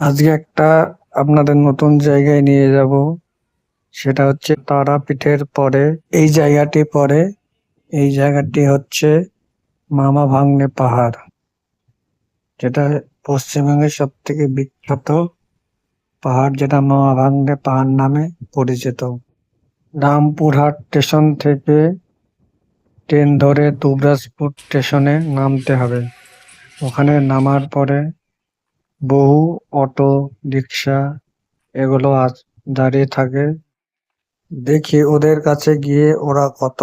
আজকে একটা আপনাদের নতুন জায়গায় নিয়ে যাব। সেটা হচ্ছে তারাপীঠের পরে, এই জায়গাটি পরে, এই জায়গাটি হচ্ছে মামা ভাগ্নে পাহাড়, যেটা পশ্চিমবঙ্গের সব থেকে বিখ্যাত পাহাড়, যেটা মামা ভাগ্নে পাহাড় নামে পরিচিত। রামপুরহাট স্টেশন থেকে ট্রেন ধরে দুবরাজপুর স্টেশনে নামতে হবে। ওখানে নামার পরে বহু অটো রিক্সা এগুলো আস- দাঁড়িয়ে থাকে। দেখি ওদের কাছে গিয়ে ওরা কত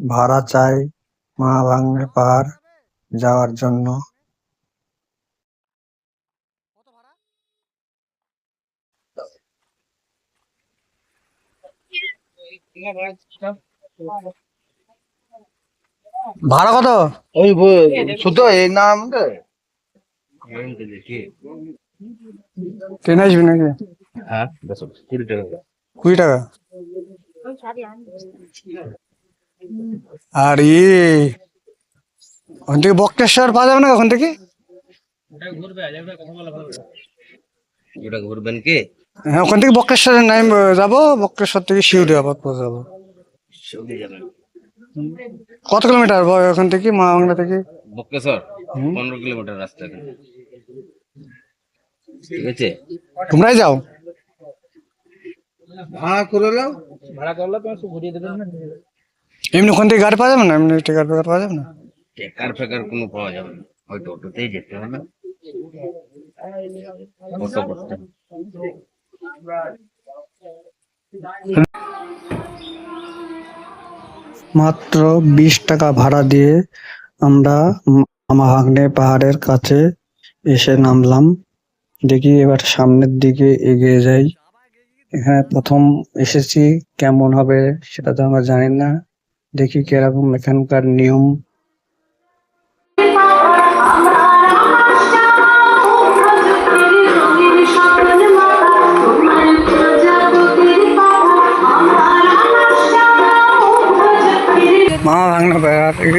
ভাড়া চায় মা ভাঙনে পাহাড় যাওয়ার জন্য। ভাড়া কত? ওই শুধু এই নাম ট্রেন আসবি নাকি হ্যাঁ কুড়ি টাকা কুড়ি টাকা আর ইয়ে ওখান থেকে বক্রেশ্বর পাওয়া যাবে না ওখান থেকে ওটা ঘুরবেন কি হ্যাঁ ওখান থেকে বক্রেশ্বরের নাম যাব বক্রেশ্বর থেকে শিউরি আবার যাব কত কিলোমিটার ওখান থেকে মা বাংলা থেকে বক্রেশ্বর পনেরো কিলোমিটার রাস্তা। ঠিক আছে। তোমরাই যাও। ভাড়া করে নাও। এমনি ওখান থেকে গাড়ি পাওয়া যাবে না? এমনি টিকার ফেকার পাওয়া যাবে না? টেকার ফেকার কোনো পাওয়া যাবে না। হয়তো অটোতেই যেতে হবে অটো করতে মাত্র বিশ টাকা ভাড়া দিয়ে আমরা মামাভাগ্নে পাহাড়ের কাছে এসে নামলাম। দেখি এবার সামনের দিকে এগিয়ে যাই। এখানে প্রথম এসেছি, কেমন হবে সেটা তো আমরা জানি না। দেখি কীরকম এখানকার নিয়ম। মামা ভাঙনা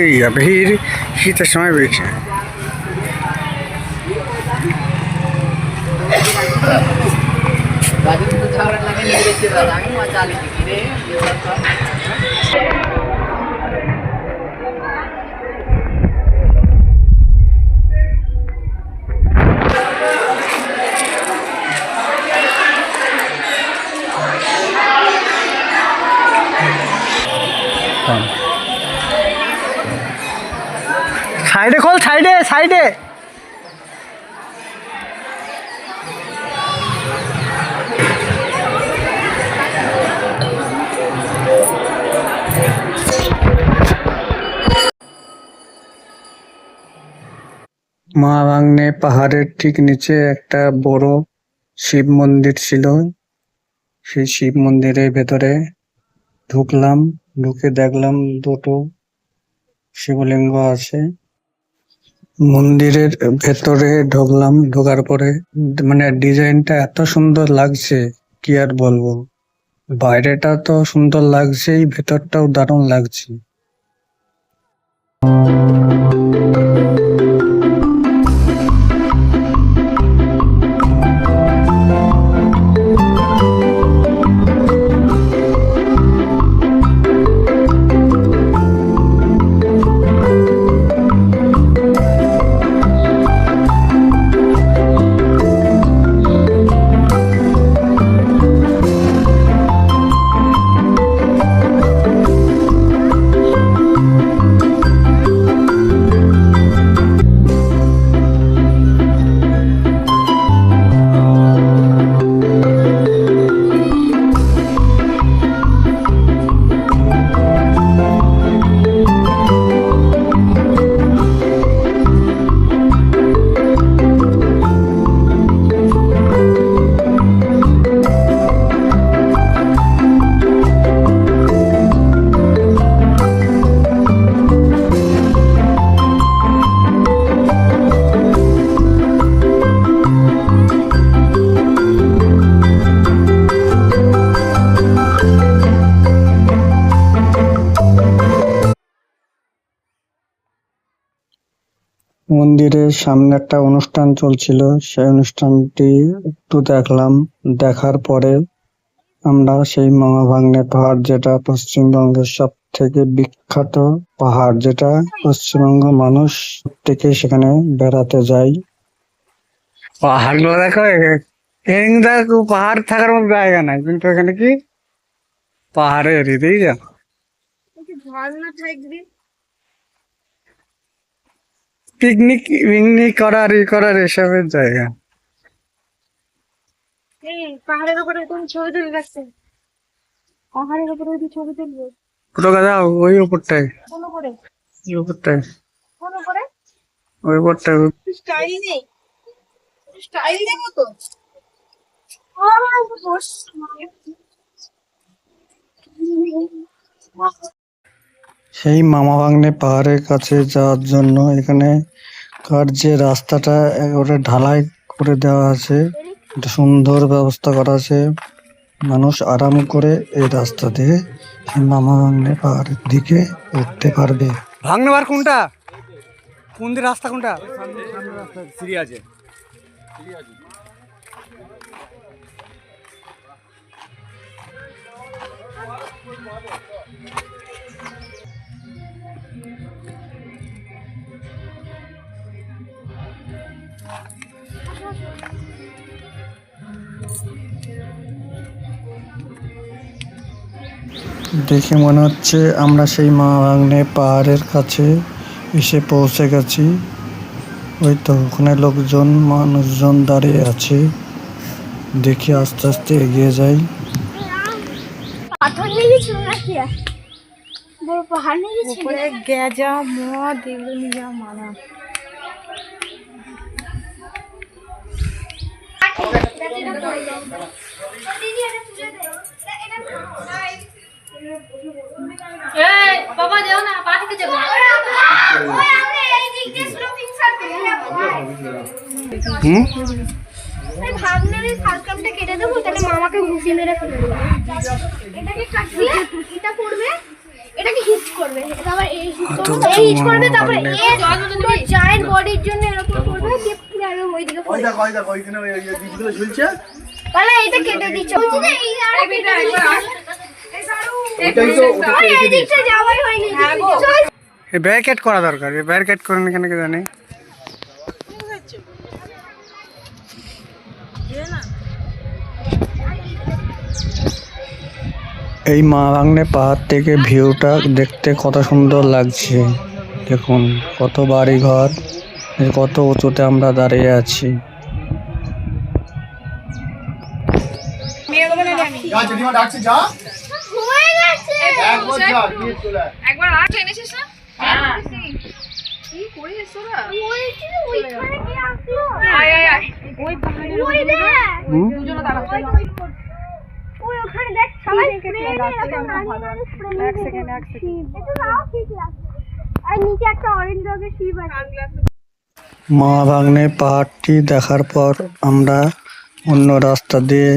এই ভিড় শীতের সময় বেশি সাইডে খোল সাইডে সাইডে। মা ভাগ্নে পাহাড়ের ঠিক নিচে একটা বড় শিব মন্দির ছিল। সেই শিব মন্দিরের ভেতরে ঢুকলাম, ঢুকে দেখলাম দুটো শিবলিঙ্গ আছে। মন্দিরের ভেতরে ঢুকলাম, ঢোকার পরে মানে ডিজাইনটা এত সুন্দর লাগছে, কি আর বলব? বাইরেটা তো সুন্দর লাগছেই, ভেতরটাও দারুণ লাগছে। মন্দিরের সামনে একটা অনুষ্ঠান চলছিল। সেই অনুষ্ঠানটি একটু দেখলাম। দেখার পরে আমরা সেই মামা ভাগ্নে পাহাড় যেটা পশ্চিমবঙ্গের সব থেকে বিখ্যাত পাহাড় যেটা পশ্চিমবঙ্গ মানুষ থেকে সেখানে বেড়াতে যায়। পাহাড়গুলো দেখো দেখো পাহাড় থাকার মতো জায়গা নাই। কিন্তু এখানে কি? পাহাড়ে এরিয়েই যা ঝর্ণা থাকবে পিকনিক পিকনিক করার ই করার এসবের জায়গা। পাহাড়ের উপরে কোন ছবি তুলে রাখছে? পাহাড়ের উপরে যদি ছবি তুলবো? পুরো কথা? ওই উপরটায়। কোন করে ওই উপরটায়। কোন করে ওই উপরটায়। স্টাইল নেই। স্টাইল নেই তো সেই মামা ভাগ্নে পাহাড়ের কাছে যাওয়ার জন্য এখানে কার যে রাস্তাটা একেবারে ঢালাই করে দেওয়া আছে। একটা সুন্দর ব্যবস্থা করা আছে। মানুষ আরাম করে এই রাস্তা দিয়ে মামা পাহাড়ের দিকে উঠতে পারবে। ভাগ্নে বার কোনটা? কোন দিকে রাস্তা কোনটা? সিঁড়ি আছে দেখে মনে হচ্ছে আমরা সেই মা ভাগ্নে পাহাড়ের কাছে এসে পৌঁছে গেছি। ওই তো ওখানে লোকজন মানুষজন দাঁড়িয়ে আছে। দেখি আস্তে আস্তে এগিয়ে যাই। পাথর নিয়ে গেছিল নাকি? বড় পাহাড় নিয়ে গেছিল? উপরে গেজা মদ এগুলো নিয়ে যাওয়া মানা। বাবা দেও না পা থেকে যাবে। হুম? ভাবনার এই সালকামটা কেটে দেবো তাহলে মামাকে ঘুষিয়ে মেরে ফেলে দেবো। এটাকে কাটলে এটা করবে? এটাকে হিট করবে? এটা এই হিট করবে? এই হিট করবে তারপরে জায়েন্ট বডির জন্য এরকম করবে দিয়ে পুরো একদম ওইদিকে ওই দেখো ওই দেখো ওইখানে ওই বীজগুলো ঝুলছে। তাহলে এটা কেটে দিচ্ছ। এই আর কেটে এই দিকটা যাওয়াই হয়নি চল। ব্যারিকেড করা দরকার ব্যারিকেড করেন কেন কে জানে। এই মা ভাগ্নে পাহাড় থেকে ভিউটা দেখতে কত সুন্দর লাগছে। দেখুন কত বাড়ি ঘর কত উঁচুতে আমরা দাঁড়িয়ে আছি। গেছে একবার আর এনেছিস না? কি করিস তোরা? ওইখানে কি আসলো। আয় আয় আয়। ওই ওই দেখ। দুজনে দাঁড়া ওই ওই- ওই। ওখানে দেখ সবাই স্প্রে এরকম নানিয়ে নানিয়ে স্প্রে এক সেকেন্ড এক সেকেন্ড এটা নাও ঠিক লাগছে আর নিচে একটা অরেঞ্জ রঙের শিব আছে। মা ভাগ্নে পাহাড়টি দেখার পর আমরা অন্য রাস্তা দিয়ে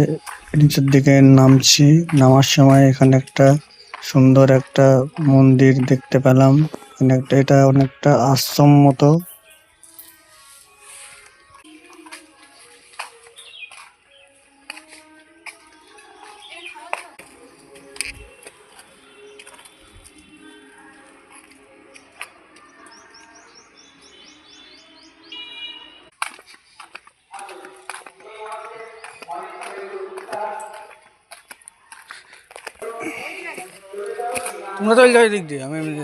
নিচের দিকে নামছি। নামার সময় এখানে একটা সুন্দর একটা মন্দির দেখতে পেলাম। অনেকটা এটা অনেকটা আশ্রম মতো। যাও দিক দিয়ে আমি এমনি